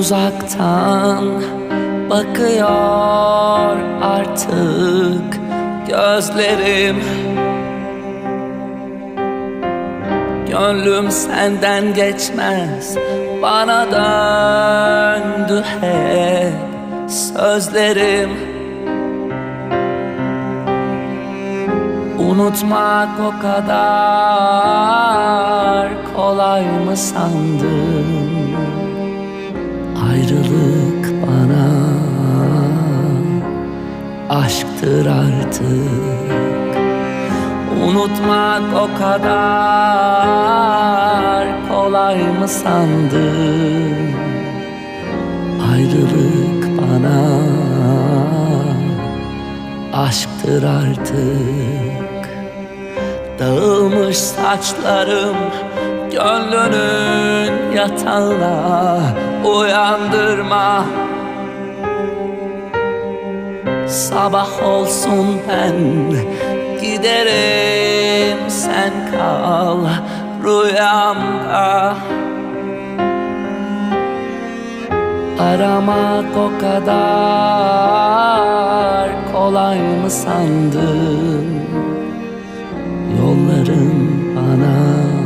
uzaktan bakıyor artık gözlerim. Gönlüm senden geçmez bana döndü hep sözlerim. Unutmak o kadar kolay mı sandın Ayrılık bana aşktır artık. Unutmak o kadar kolay mı sandın? Ayrılık bana aşktır artık. Dağılmış saçlarım gönlünün yatağına uyandırma. Sabah olsun ben giderim sen kal rüyamda. Aramak o kadar kolay mı sandın? Yolların bana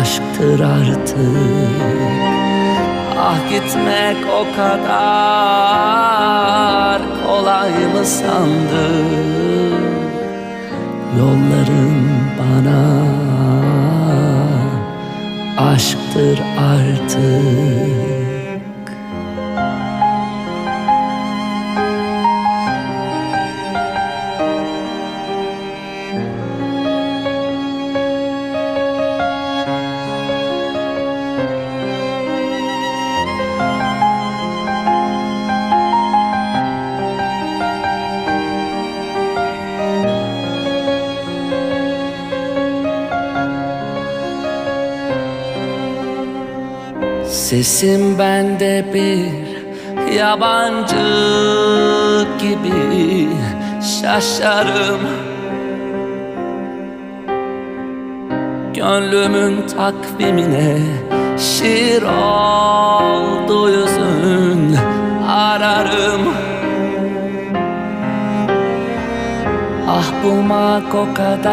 aşktır artık. Ah gitmek o kadar kolay mı sandın? Yolların bana aşktır artık Sesim bende bir yabancı gibi. Şaşarım. Gönlümün takvimine şiir oldu yüzün. Ararım. Ah bulmak o kadar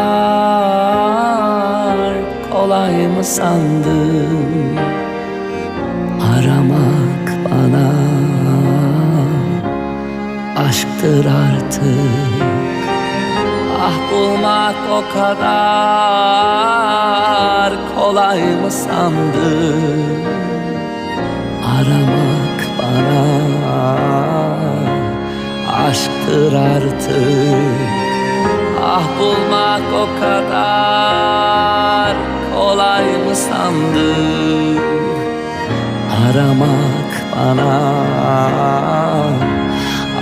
kolay mı sandın Aramak bana. Aşktır artık. Ah bulmak o kadar kolay mı sandın? Aramak bana. Aşktır artık. Ah bulmak o kadar kolay mı sandın Aramak bana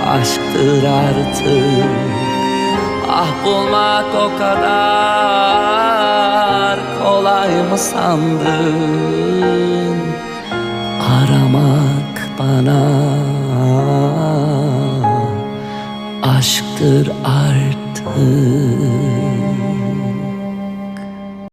aşktır artık. Ah bulmak o kadar kolay mı sandın? Aramak bana aşktır artık